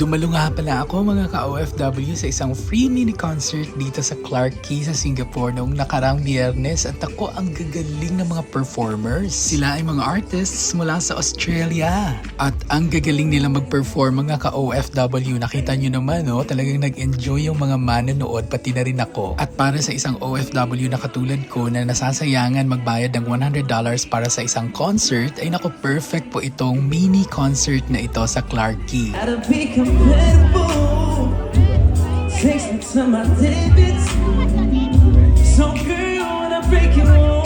Dumalo nga pala ako mga ka-OFW sa isang free mini concert dito sa Clark Quay sa Singapore noong nakarang biyernes at ako ang gagaling ng mga performers. Sila ay mga artists mula sa Australia. At ang gagaling nila mag-perform mga ka-OFW. Nakita nyo naman no, talagang nag-enjoy yung mga manonood pati na rin ako. At para sa isang OFW na katulad ko na nasasayangan magbayad ng $100 para sa isang concert ay naku perfect po itong mini concert na ito sa Clark. Gotta be cuerpo. Takes me to my limits So girl, when I break it all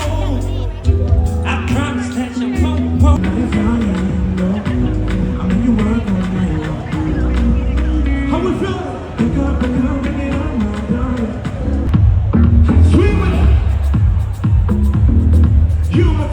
I promise that you won't, won't. I'm in your world all night long How we feel? Pick up, pick up, bring it on, my darling Sweet You, my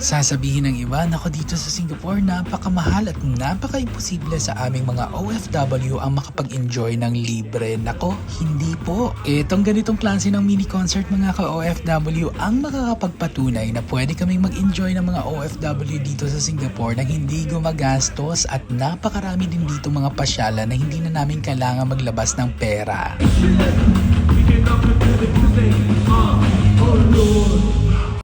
Sasabihin ng iba, nako dito sa Singapore, napakamahal at napaka-imposible sa aming mga OFW ang makapag-enjoy ng libre. Nako, hindi po. Itong ganitong klase ng mini concert mga ka-OFW ang makakapagpatunay na pwede kaming mag-enjoy ng mga OFW dito sa Singapore na hindi gumagastos at napakarami din dito mga pasyalan na hindi na namin kailangan maglabas ng pera.